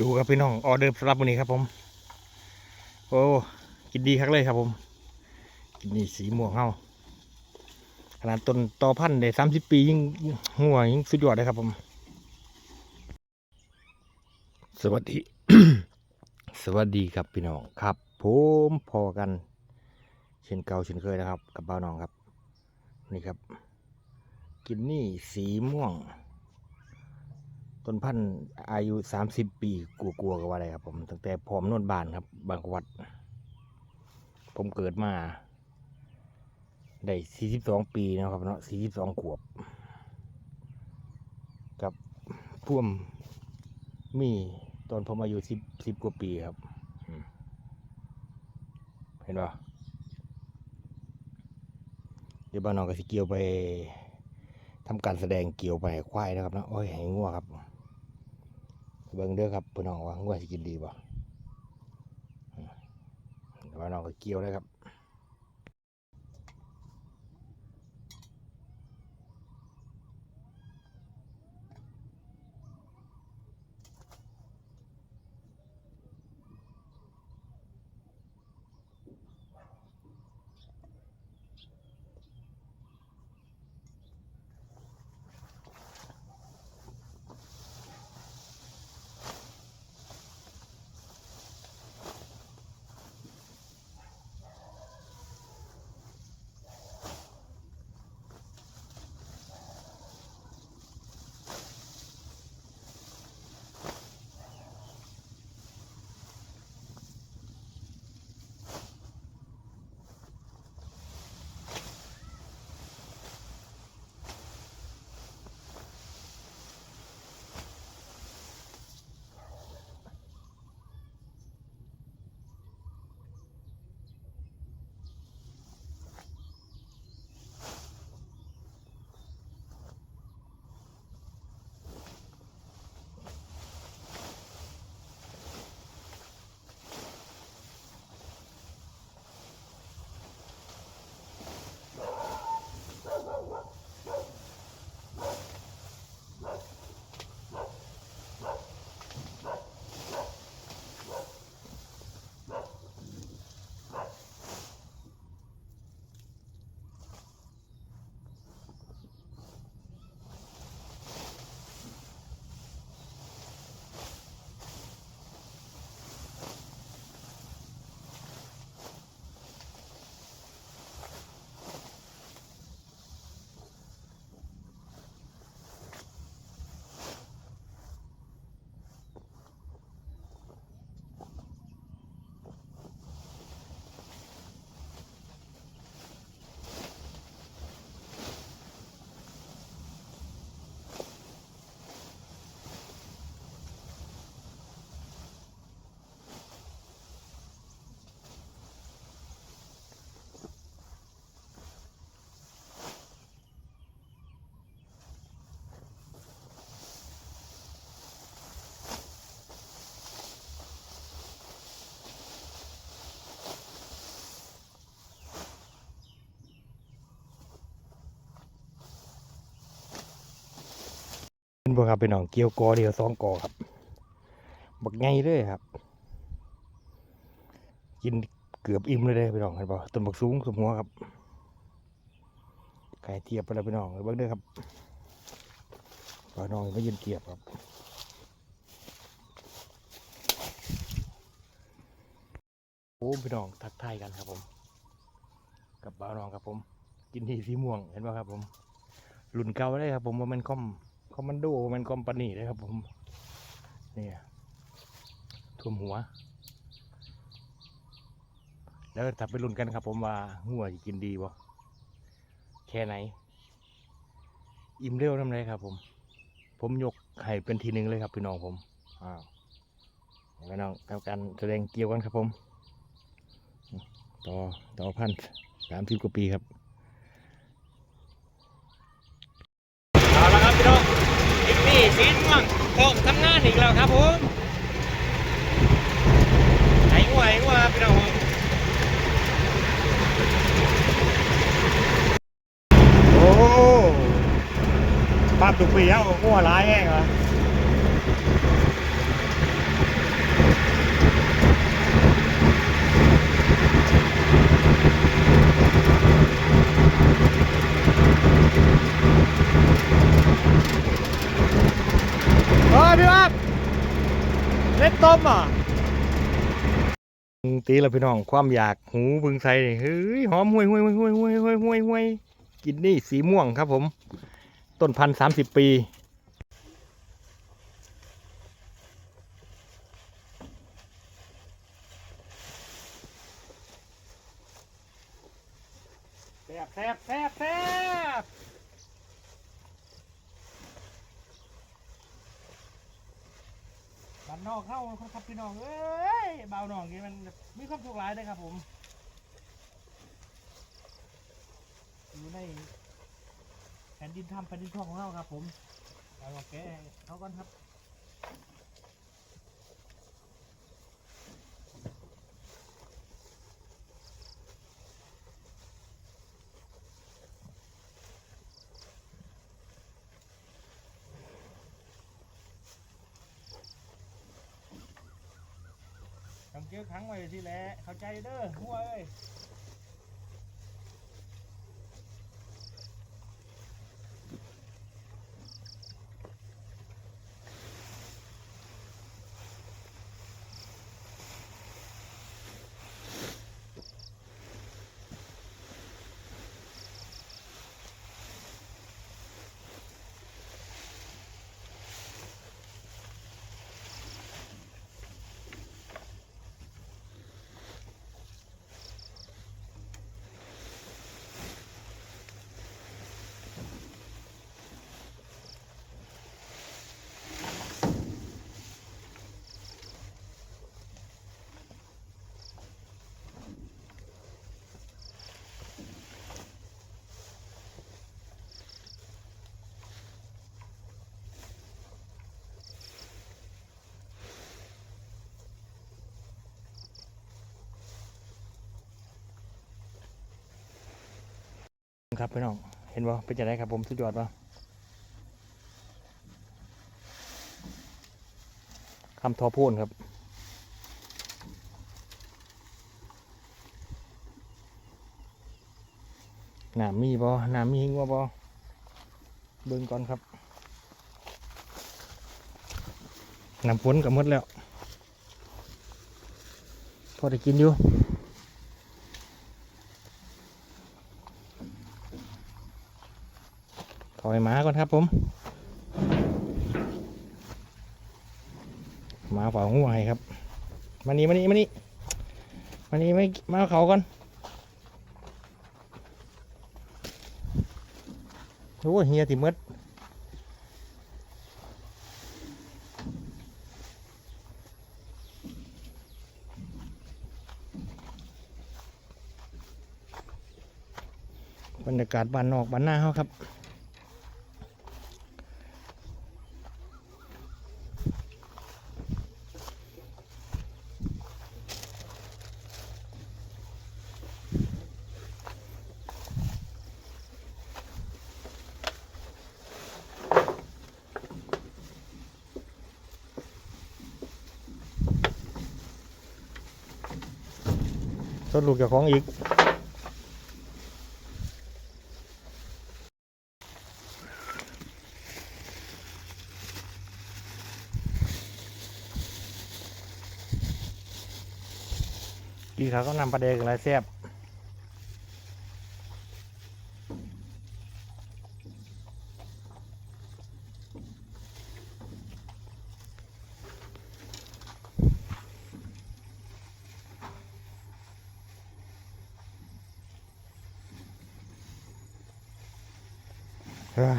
ดูครับพี่น้องออเดอร์สำหรับวันนี้ครับผม โอ้กินดีครับเลยครับผม กินนี่สีม่วงเฮาขนาดต้นต่อพันธุ์ได้สามสิบปียิ่งหัวยิ่งสุดยอดเลยครับผม สวัสดี สวัสดีครับพี่น้องครับผมพอกัน เช่นเก่าเช่นเคยนะครับ กับบ่าน้องครับ นี่ครับ กินนี่สีม่วง ต้นพันธุ์อายุสามสิบปีกลัวๆกับว่าอะไรครับ ผมตั้งแต่พร้อมโนนบานครับ บางกวัด ผมเกิดมา ได้สี่สิบสองปีนะครับเนาะสี่สิบสองขวบ กับพ่วมมีตอนผมอายุสิบสิบกว่าปีครับ เห็นปะเดี๋ยวบ้านน้องก็สิเกี่ยวไปทำการแสดงเกี่ยวไปให้ควายนะครับเนาะโอ้ยให้งัวครับ เบิ้งเด้อครับพี่น้องว่างัวสิกินดีบ่อืมเดี๋ยวบ้าน้องก็เกี่ยวเลยครับ บ่ครับเป็นน้องเกี่ยวกอเดียวสองกอครับ บักไงเลยครับ กินเกือบอิ่มเลยเด้พี่น้องเห็นป่ต้นบักสูงสมหัวครับไก่เทียบไปแล้วพี่น้องเบิ่งเด้อครับพี่น้องไม่ยืนเทียบครับโอ้พี่น้องทักทายกันครับผม กับบ่าวน้องครับผม กินที่สีม่วงเห็นป่ะครับผมรุ่นเก่าเลยครับผมว่ามันคอม คอมมันโดมันคอมปานีเลยครับผมนี่ท่วมหัว แล้วถ้าไปลุ้นกันครับ ผมว่าหัวจะกินดีบ่แค่ไหน อิ่มเร็วน้ำเลยครับ ผม ผมยกให้เป็นทีหนึ่งเลยครับพี่น้องผมอ้าวพี่น้องกับการแสดงเกี่ยวกันครับผม ต่อต่อพันสามสิบกว่าปีครับ เอาละครับพี่น้องอิมมี่สีม่วง พร้อมทำงานอีกแล้วครับผมไหนหัวไหนว่าพี่น้องโอ้ภาพถูกปีแล้วหัวร้ายแห้งเหรอ เล่นต้มอะตีแล้วพี่น้องความอยากหูบึงใส่นี่เฮ้ยหอมห่วยห่วยห่วยห่วยห่วยห่วยห่วยห่วยกินนี่สีม่วงครับผม ต้นพันสามสิบปี แซ่บแซ่บแซ่บแซ่บบ้า นอกเข้าครับพี่น้องเอ้ยเบาหน่องนี่มันมีความสุขหลายเลยครับผมอยู่ในแผ่นดินทำแผ่นดินทองของเราครับผมเอาโอเคเขาก่อนครับ ต้องเจอครั้งไว้ทีแหละเข้าใจเด้อหัวเอ้ย ครับพี่น้อง เห็นบ่เป็นจะไดครับผมสุดยอดป่ะคำทอพูนครับหนามมีบ่หนามมีหิงว่าบ่เบิ่งก่อนครับน้ำฝนก็หมดแล้ว พอได้กินอยู่ ถอยหมา ก่อนครับผม มาฝ้างูให้ครับ มานี่มานี่มานี่มานี่ไม่มาเขาก่อนโอ้เฮียติมดบรรยากาศบ้านนอกบ้านหน้าเขาครับ ต้นลูกจะของอีก กีเขาก็นำปลาแดกอะไรแซ่บ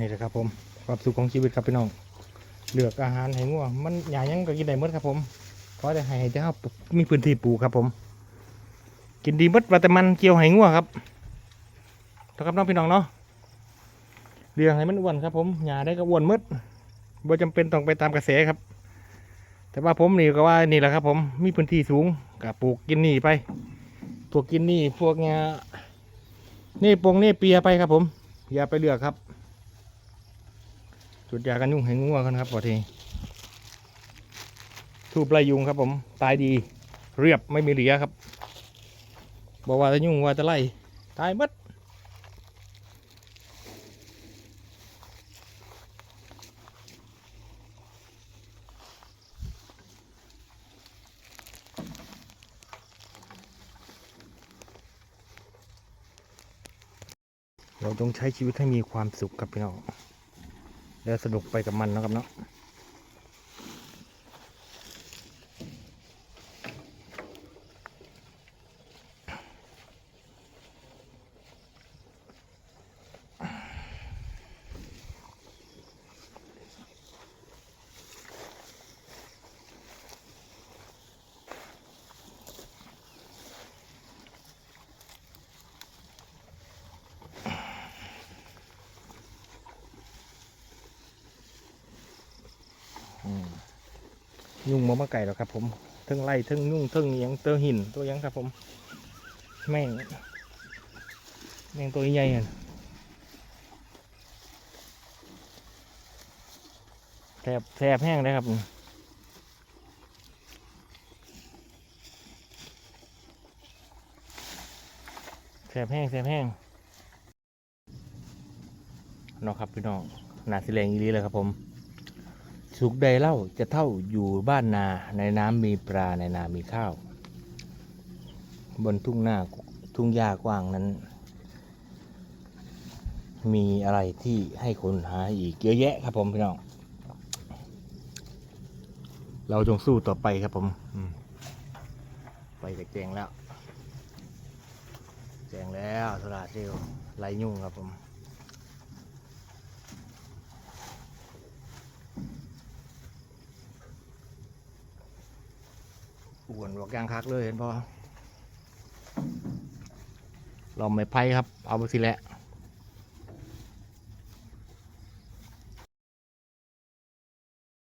นี่แหละครับผมความสุขของชีวิตครับพี่น้องเลือกอาหารให้งัวมันหยายังก็กินได้หมดครับผมเพราะได้ให้เจ้ามีพื้นที่ปลูกครับผม กินดีมดว่าแต่มันเกี่ยวให้งัวครับนะครับน้องพี่น้องเนาะเลี้ยงให้มันอ้วนครับ ผมหยาได้ก็อ้วนมดบ่จำเป็นต้องไปตามกระแสครับ แต่ว่าผมนี่ก็ว่านี่แหละครับ ผมมีพื้นที่สูงก็ปลูกกินนี่ไปพวกกินนี่พวกเนี้ยนี่ปงนี่เปียไปครับผม อย่าไปเลือกครับ จุดยากันยุ่งให้งัวกันครับพอทีทูบไล่ยุงครับผม ตายดี เรียบไม่มีเหลือครับ บอกว่าจะยุ่งว่าจะไล่ตายมัดเราต้องใช้ชีวิตให้มีความสุขกับพี่น้อง เดี๋ยวสนุกไปกับมันนะครับเนาะ ยุ่งมามาไก่แล้วครับ ผมเทึงไล่เทึงยุ่งเทึงยังเตอหินตัวยังครับผม แม่ง แม่งตัวใหญ่อะแสบแสบแห้งเลยครับแสบแห้งแสบแห้งเนาะครับพี่น้องหนาสิแรงอีหลีเลยครับผม สุขใดเล่าจะเท่าอยู่บ้านนาในน้ำมีปลาในนามีข้าว บนทุ่งหน้าทุ่งหญ้ากว้างนั้น มีอะไรที่ให้คนหาอีกเยอะแยะครับผมพี่น้อง เราจงสู้ต่อไปครับผมมไปกับแจงแล้ว แจงแล้วสลาเซลไรยุ่งครับผม อ้วนบอก ยางคักเลยเห็นพอลองไม่ไพ่ครับ เอาไปสิแหละ